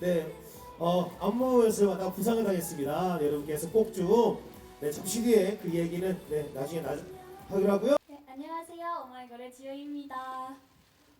네, 어, 안무 연습하다 부상을 당했습니다. 네, 여러분께서 꼭 좀 네, 잠시 뒤에 그 얘기는 네, 나중에 나, 하기로 하고요. 네, 안녕하세요. 오마이걸의 지효입니다.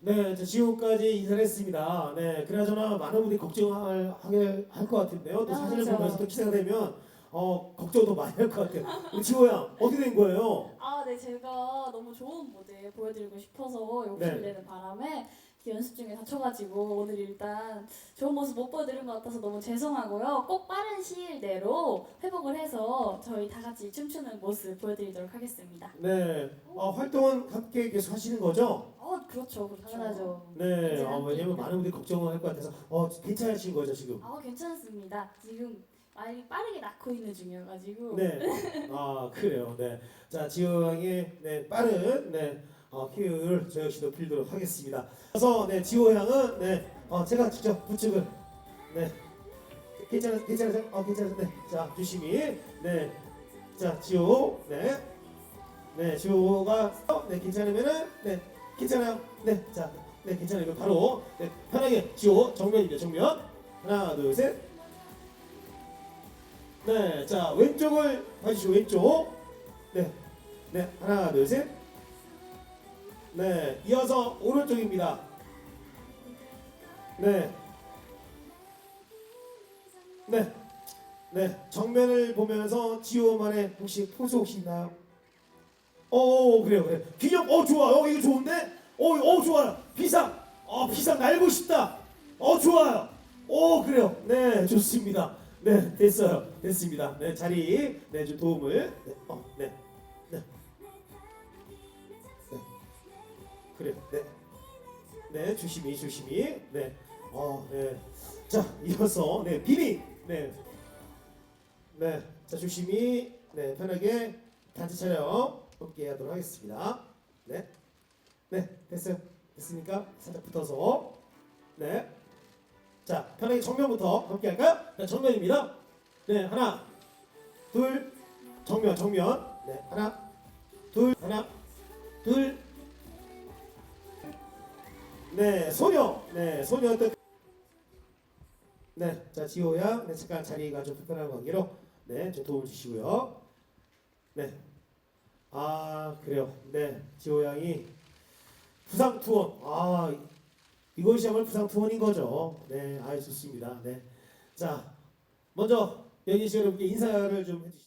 네, 저 지금까지 인사를 했습니다. 네, 그나저나 많은 분들이 걱정을 하게 할 것 같은데요. 또 아, 사진을 그렇죠. 보면서 또 기사가 되면 어, 걱정도 많이 할 것 같아요. 우리 지호야, 어떻게 된 거예요? 아, 네, 제가 너무 좋은 무대 보여드리고 싶어서 네. 욕심 내는 바람에 연습 중에 다쳐가지고 오늘 일단 좋은 모습 못 보여드린 것 같아서 너무 죄송하고요. 꼭 빠른 시일 내로 회복을 해서 저희 다 같이 춤추는 모습 보여드리도록 하겠습니다. 네, 어, 활동은 함께 계속 하시는 거죠? 어, 그렇죠, 그렇죠. 당연하죠. 네, 어, 왜냐면 네. 많은 분들이 걱정을 할 것 같아서 어, 괜찮으신 거죠 지금? 아, 괜찮습니다. 지금 많이 빠르게 낳고 있는 중이어가지고. 네. 아 그래요. 네. 자 지호 양의 네, 빠른 네 어, 힘을 저 역시도 빌도록 하겠습니다. 그래서 네 지호 양은 네 어, 제가 직접 부축을 네 괜찮아 괜찮아 어 괜찮아 네자 조심히. 네 자 지호. 네 네 지호가 어, 네 괜찮으면은 네 괜찮아요. 네 자 네 괜찮아요. 이거 바로 네 편하게 지호 정면입니다 정면. 하나 둘 셋. 네, 자 왼쪽을 봐주시고 왼쪽. 네, 네 하나 둘 셋. 네, 이어서 오른쪽입니다. 네, 네, 네 정면을 보면서 지호만의 혹시 포즈 혹시 있나요? 어, 그래요, 그래. 균형, 어 좋아, 어 이거 좋은데, 어, 어 좋아요. 비상, 어 비상 날고 싶다. 어 좋아요. 어 그래요. 네, 좋습니다. 네, 됐어요. 됐습니다. 네, 자리, 네, 좀 도움을. 네, 어, 네, 조심히, 조심히. 네, 어, 네. 자, 이어서 네, 비비. 네, 네, 자 조심히, 네, 편하게 단체 촬영 함께 하도록 하겠습니다. 네, 네, 됐어요. 됐습니까? 살짝 붙어서. 네. 자, 편하게 정면부터 함께 할까요? 자, 정면입니다. 네, 하나, 둘, 정면, 정면. 네, 하나, 둘, 하나, 둘. 네, 소녀. 네, 소녀 때. 네, 자, 지호야. 네, 잠깐 자리가 좀 불편한 관계로. 네, 좀 도움 주시고요. 네. 아, 그래요. 네, 지호 양이 부상 투혼. 아, 이것이야말로 부상 투혼인 거죠. 네, 아유 좋습니다. 네, 자 먼저 여기 계신 여러분께 인사를 좀 해주시죠.